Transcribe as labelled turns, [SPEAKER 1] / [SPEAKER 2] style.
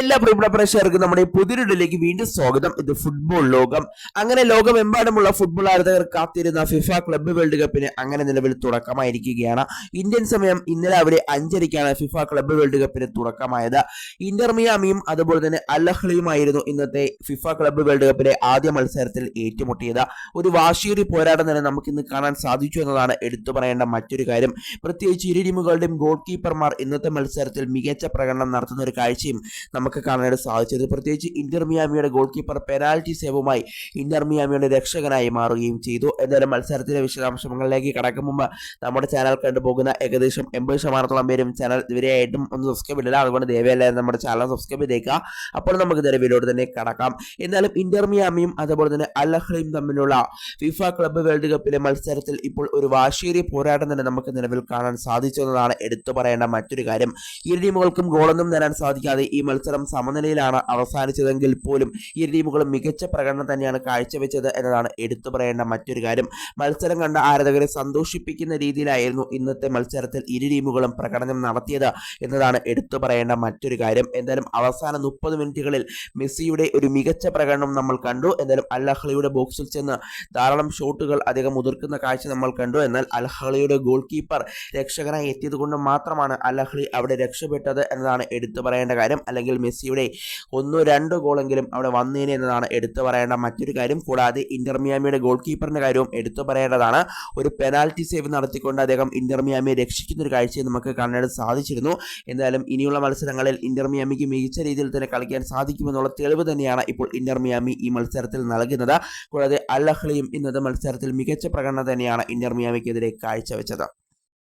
[SPEAKER 1] എല്ലാ പ്രിയപ്പെട്ട പ്രേക്ഷകർക്കും നമ്മുടെ ഈ പുതിയൊരിടയിലേക്ക് വീണ്ടും സ്വാഗതം. ഇത് ഫുട്ബോൾ ലോകം. അങ്ങനെ ലോകമെമ്പാടുമുള്ള ഫുട്ബോൾ ആരാധകർ കാത്തിരുന്ന ഫിഫ ക്ലബ്ബ് വേൾഡ് കപ്പിന് അങ്ങനെ നിലവിൽ തുടക്കമായിരിക്കുകയാണ്. ഇന്ത്യൻ സമയം ഇന്നലെ രാവിലെ അഞ്ചരയ്ക്കാണ് ഫിഫ ക്ലബ്ബ് വേൾഡ് കപ്പിന് തുടക്കമായത്. ഇന്റർ മിയാമിയും അതുപോലെ തന്നെ അല്ലഹ്ലിയുമായിരുന്നു ഇന്നത്തെ ഫിഫ ക്ലബ്ബ് വേൾഡ് കപ്പിലെ ആദ്യ മത്സരത്തിൽ ഏറ്റുമുട്ടിയത്. ഒരു വാശിയേറി പോരാട്ടം തന്നെ നമുക്ക് ഇന്ന് കാണാൻ സാധിച്ചു എന്നതാണ് എടുത്തു പറയേണ്ട മറ്റൊരു കാര്യം. പ്രത്യേകിച്ച് ഇരു ടീമുകളുടെയും ഗോൾ കീപ്പർമാർ ഇന്നത്തെ മത്സരത്തിൽ മികച്ച പ്രകടനം നടത്തുന്ന ഒരു കാഴ്ചയും കാണാനായിട്ട് സാധിച്ചത്. പ്രത്യേകിച്ച് ഇന്റർ മിയാമിയുടെ ഗോൾ കീപ്പർ പെനാൽറ്റി സേവുമായി ഇന്റർ മിയാമിയുടെ രക്ഷകനായി മാറുകയും ചെയ്തു. എന്തായാലും മത്സരത്തിലെ വിശദാംശങ്ങളിലേക്ക് കടക്കും മുമ്പ് നമ്മുടെ ചാനൽ കണ്ടുപോകുന്ന ഏകദേശം എൺപത് ശതമാനത്തോളം പേരും ചാനൽ ഇതുവരെയായിട്ടും ഒന്ന് സബ്സ്ക്രൈബ് ഇല്ല അതുകൊണ്ട് ദയവേല നമ്മുടെ ചാനൽ സബ്സ്ക്രൈബ് ചെയ്തേക്കുക. അപ്പോൾ നമുക്ക് നിലവിലോട്ട് തന്നെ കടക്കാം. എന്നാലും ഇന്റർ മിയാമിയും അതുപോലെ തന്നെ അൽ അഹ്ലയും തമ്മിലുള്ള ഫിഫ ക്ലബ്ബ് വേൾഡ് കപ്പിലെ മത്സരത്തിൽ ഇപ്പോൾ ഒരു വാശേരി പോരാട്ടം തന്നെ നമുക്ക് നിലവിൽ കാണാൻ സാധിച്ചു എന്നതാണ് എടുത്തു പറയേണ്ട മറ്റൊരു കാര്യം. ഇരു ടീമുകൾക്കും ഗോളൊന്നും നേടാൻ സാധിക്കാതെ ഈ മത്സരം സമനിലയിലാണ് അവസാനിച്ചതെങ്കിൽ പോലും ഇരു ടീമുകളും മികച്ച പ്രകടനം തന്നെയാണ് കാഴ്ചവെച്ചത് എന്നതാണ് എടുത്തു പറയേണ്ട മറ്റൊരു കാര്യം. മത്സരം കണ്ട ആരാധകരെ സന്തോഷിപ്പിക്കുന്ന രീതിയിലായിരുന്നു ഇന്നത്തെ മത്സരത്തിൽ ഇരു ടീമുകളും പ്രകടനം നടത്തിയത് എന്നതാണ് എടുത്തു പറയേണ്ട മറ്റൊരു കാര്യം. എന്തായാലും അവസാന മുപ്പത് മിനിറ്റുകളിൽ മെസ്സിയുടെ ഒരു മികച്ച പ്രകടനം നമ്മൾ കണ്ടു. എന്തായാലും അൽഹളിയുടെ ബോക്സിൽ ചെന്ന് ധാരാളം ഷോട്ടുകൾ അദ്ദേഹം മുതിർക്കുന്ന കാഴ്ച നമ്മൾ കണ്ടു. എന്നാൽ അൽഹളിയുടെ ഗോൾ കീപ്പർ രക്ഷകനായി എത്തിയത് കൊണ്ട് മാത്രമാണ് അൽഹളി അവിടെ രക്ഷപ്പെട്ടത് എന്നതാണ് എടുത്തു പറയേണ്ട കാര്യം. അല്ലെങ്കിൽ മെസ്സിയുടെ ഒന്നോ രണ്ടോ ഗോളെങ്കിലും അവിടെ വന്നേനെ എന്നതാണ് എടുത്തു പറയേണ്ട മറ്റൊരു കാര്യം. കൂടാതെ ഇന്റർമിയാമിയുടെ ഗോൾ കീപ്പറിന്റെ കാര്യവും എടുത്തു പറയേണ്ടതാണ്. ഒരു പെനാൽറ്റി സേവ് നടത്തിക്കൊണ്ട് അദ്ദേഹം ഇന്റർമിയാമിയെ രക്ഷിക്കുന്ന ഒരു കാഴ്ചയെ നമുക്ക് കാണാനായിട്ട് സാധിച്ചിരുന്നു. എന്തായാലും ഇനിയുള്ള മത്സരങ്ങളിൽ ഇന്റർമിയാമിക്ക് മികച്ച രീതിയിൽ തന്നെ കളിക്കാൻ സാധിക്കുമെന്നുള്ള തെളിവ് തന്നെയാണ് ഇപ്പോൾ ഇന്റർമിയാമി ഈ മത്സരത്തിൽ നൽകുന്നത്. കൂടാതെ അൽ അഹ്ലിയും ഇന്നത്തെ മത്സരത്തിൽ മികച്ച പ്രകടനം തന്നെയാണ് ഇന്റർമിയാമിക്കെതിരെ കാഴ്ചവെച്ചത്.